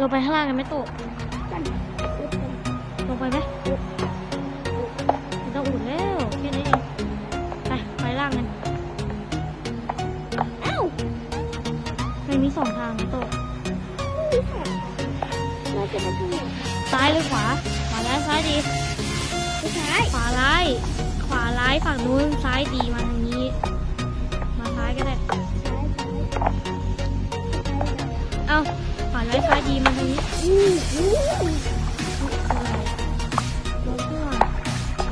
ลงไปข้างล่างกันไหมโตะกันลงไปไหมไม่ต้องอุดแล้วแค่นี้เองไปไปล่างกันเอ้ามันมีสองทางนะโตะไม่ค่ะเราจะมาทำไงซ้ายหรือขวาขวาร้ายซ้ายดีไม่ใช่ขวาร้ายขวาร้ายฝั่งนู้นซ้ายดีมาทางนี้ มาซ้ายก็ได้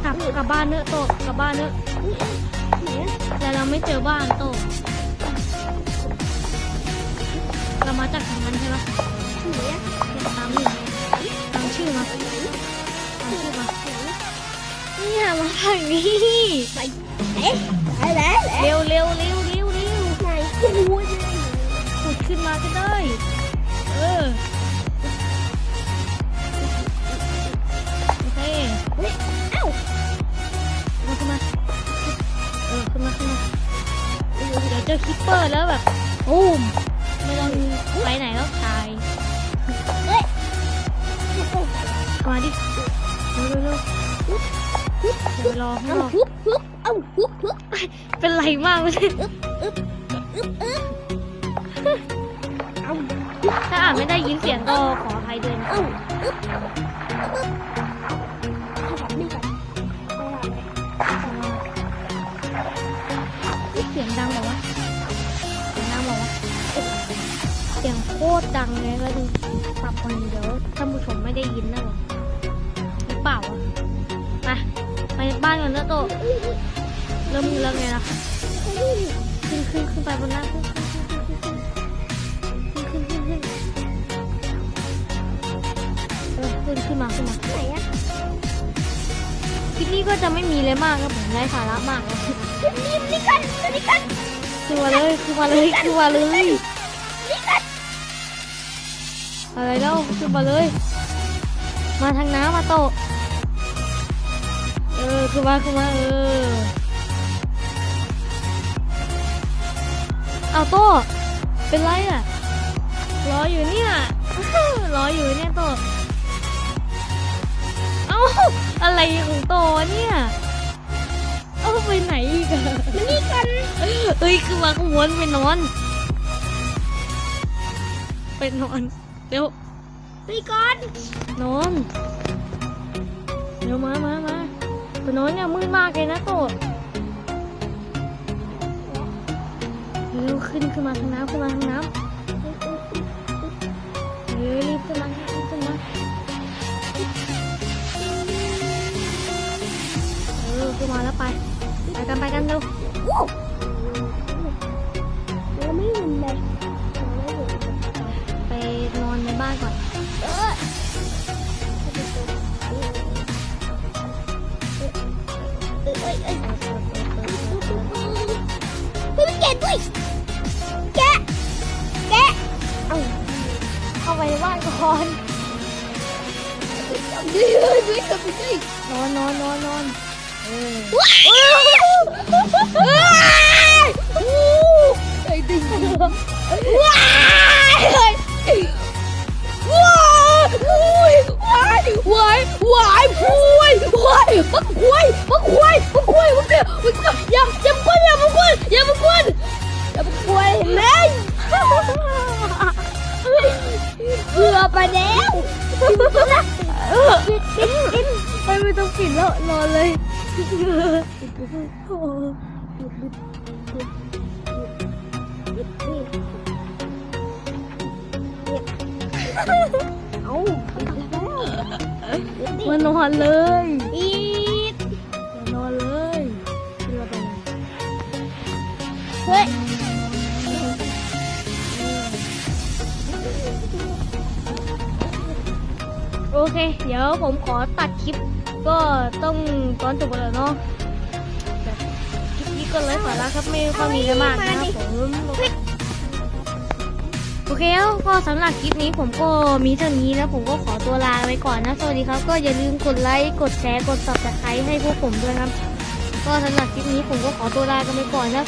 กลับกลับบ้านเนอะโตกลับบ้านเนอะแต่เราไม่เจอบ้านโตเรามาจากทางนั้นใช่ปะเนี่ยเดี๋ยวตามนี่ตามชื่อมาตามชื่อมาเนี่ยมาทางนี้เอ๊ะได้แล้วเร็วเร็วเร็วเร็วเร็วไหนกูขุดขึ้นมาก็ได้เออ อคิปเปอร์แล้วแบบตูมไม่ต้องไปไหนแล้วตายเฮ้ยมาดิเร็วเร็วเร็วรอเอารอฮึบฮึบเอาฮึบฮึบเป็นไรมากเลยถ้าอ่านไม่ได้ยินเสียงก็ขออภัยด้วยนะเอาฮึบฮึบเอาแบบนี้ก่อนเอาแบบนี้เสียงดังบอว่า เสียงดังบอว่าเสียงโคตรดังเลยก็ดูปรับคนเดี๋ยวท่านผู้ชมไม่ได้ยินนะหรอหรือเปล่าวะไปไปบ้านก่อนนะโตเริ่มเริ่มไงนะขึ้นขึ้นขึ้นไปบนหน้าขึ้นขึ้นขึ้นขึ้นขึ้นขึ้นขึ้นขึ้นขึ้นมาขึ้นมาไหนอะคลิปนี้ก็จะไม่มีเลยมากครับผมไร้สาระมากเลยนี่นี่กันนี่กัน คือมาเลยคือมาเลยคือมาเลยอะไรแล้วคือมาเลย มาทางน้ำมาโตเออคือมาคือมาเออเอาโตเป็นไรอะรออยู่เนี่ยรออยู่เนี่ยโตเอ้าอะไรของโตเนี่ย อ้ยคือมาขวนไปนอน ไปนอน เร็วนี่ก่อน นอน เร็วมามามาไปนอนเนี่ยมืดมากเลยนะโตดเร็วขึ้นขึ้นมาทางน้ำขึ้นมาทางน้ำเร็วรีบขึ้นมารีบขึ้นมาเออขึ้นมาแล้วไป ไปกันไปกันเร็ว นอนในบ้านก่อนเออเอ้ยเอ้ย เบื่อไปแล้วกินกินไม่ไม่ต้องปิดแล้วนอนเลยเอาแล้วมานอนเลย เค เดี๋ยวผมขอตัดคลิป ก็ต้องตอนจบแล้วเนาะคลิปนี้ก็ไร้สาระครับไม่ค่อยมีอะไรมากนะครับผมโอเคก็สำหรับคลิปนี้ผมก็มีเท่านี้แล้วผมก็ขอตัวลาไปก่อนนะสวัสดีครับ ก็อย่าลืมกดไลค์กดแชร์กด subscribe ให้พวกผมด้วยนะครับก็สำหรับคลิปนี้ผมก็ขอตัวลากันไปก่อนนะ